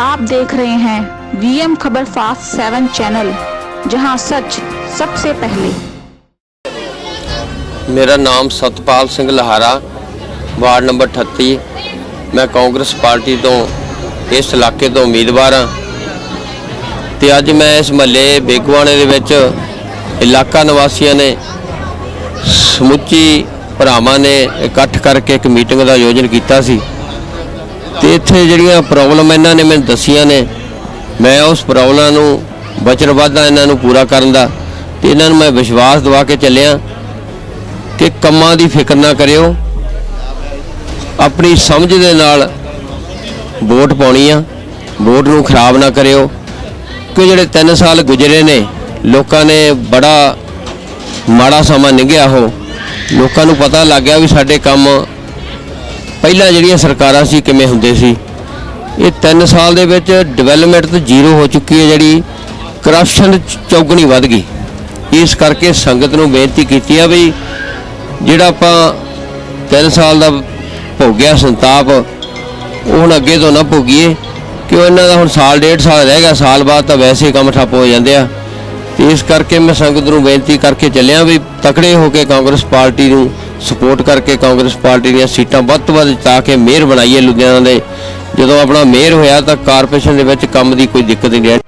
आप देख रहे हैं वीएम खबर फास्ट सेवन चैनल जहां सच सबसे पहले ਮੇਰਾ ਨਾਮ ਸਤਪਾਲ ਸਿੰਘ ਲਹਾਰਾ ਵਾਰਡ ਨੰਬਰ 38 ਮੈਂ ਕਾਂਗਰਸ ਪਾਰਟੀ ਤੋਂ ਇਸ ਇਲਾਕੇ ਤੋਂ ਉਮੀਦਵਾਰ ਹਾਂ ਤੇ ਅੱਜ ਮੈਂ ਇਸ ਮਹੱਲੇ ਬੇਗਵਾਣੇ ਦੇ ਵਿੱਚ ਇਲਾਕਾ ਨਿਵਾਸੀਆਂ ਨੇ ਸਮੁੱਚੀ ਭਰਾਵਾਂ ਨੇ ਇਕੱਠ ਕਰਕੇ ਇੱਕ ਮੀਟਿੰਗ ਦਾ ਆਯੋਜਨ ਕੀਤਾ ਸੀ ਤੇ ਇੱਥੇ ਜਿਹੜੀਆਂ ਪ੍ਰੋਬਲਮ ਇਹਨਾਂ ਨੇ ਮੈਨੂੰ ਦੱਸੀਆਂ ਨੇ, ਮੈਂ ਉਸ ਪ੍ਰੋਬਲਮ ਨੂੰ ਵਚਨਬੱਧ ਇਹਨਾਂ ਨੂੰ ਪੂਰਾ ਕਰਨ ਦਾ ਤੇ ਇਹਨਾਂ ਨੂੰ ਮੈਂ ਵਿਸ਼ਵਾਸ ਦਿਵਾ ਕੇ ਚੱਲਿਆ ਕਿ ਕੰਮਾਂ ਦੀ ਫਿਕਰ ਨਾ ਕਰਿਓ। ਆਪਣੀ ਸਮਝ ਦੇ ਨਾਲ ਵੋਟ ਪਾਉਣੀ ਆ, ਵੋਟ ਨੂੰ ਖਰਾਬ ਨਾ ਕਰਿਓ। ਕਿ ਜਿਹੜੇ 3 ਸਾਲ ਗੁਜ਼ਰੇ ਨੇ, ਲੋਕਾਂ ਨੇ ਬੜਾ ਮਾੜਾ ਸਮਾਂ ਲੰਘਿਆ ਉਹ ਲੋਕਾਂ ਨੂੰ ਪਤਾ ਲੱਗ ਗਿਆ ਵੀ ਸਾਡੇ ਕੰਮ ਪਹਿਲਾਂ ਜਿਹੜੀਆਂ ਸਰਕਾਰਾਂ ਸੀ, ਕਿਵੇਂ ਹੁੰਦੇ ਸੀ? ਇਹ 3 ਸਾਲ ਦੇ ਵਿੱਚ ਡਿਵੈਲਪਮੈਂਟ ਤਾਂ ਜ਼ੀਰੋ ਹੋ ਚੁੱਕੀ ਹੈ ਜਿਹੜੀ ਕਰਪਸ਼ਨ ਚੌਗਣੀ ਵੱਧ ਗਈ। ਇਸ ਕਰਕੇ ਸੰਗਤ ਨੂੰ ਬੇਨਤੀ ਕੀਤੀ ਆ ਵੀ ਜਿਹੜਾ ਆਪਾਂ 3 ਸਾਲ ਦਾ ਭੋਗਿਆ ਸੰਤਾਪ, ਉਹ ਹੁਣ ਅੱਗੇ ਤੋਂ ਨਾ ਭੋਗੀਏ। ਕਿਉਂ ਇਹਨਾਂ ਦਾ ਹੁਣ ਸਾਲ, ਡੇਢ ਸਾਲ ਰਹਿ ਗਿਆ, ਸਾਲ ਬਾਅਦ ਤਾਂ ਵੈਸੇ ਕੰਮ ਠੱਪ ਹੋ ਜਾਂਦੇ ਆ। ਤੇ ਇਸ ਕਰਕੇ ਮੈਂ ਸੰਗਤ ਨੂੰ ਬੇਨਤੀ ਕਰਕੇ ਚੱਲਿਆ ਵੀ ਤਕੜੇ ਹੋ ਕੇ ਕਾਂਗਰਸ ਪਾਰਟੀ ਨੂੰ ਸਪੋਰਟ ਕਰਕੇ ਕਾਂਗਰਸ ਪਾਰਟੀ ਦੀਆਂ ਸੀਟਾਂ ਵੱਧ ਤੋਂ ਵੱਧ ਜਿਤਾ ਕੇ ਮੇਅਰ ਬਣਾਈਏ ਲੁਧਿਆਣਾ ਦੇ। ਜਦੋਂ ਆਪਣਾ ਮੇਅਰ ਹੋਇਆ ਤਾਂ ਕਾਰਪੋਰੇਸ਼ਨ ਦੇ ਵਿੱਚ ਕੰਮ ਦੀ ਕੋਈ ਦਿੱਕਤ ਨਹੀਂ ਰਹੀ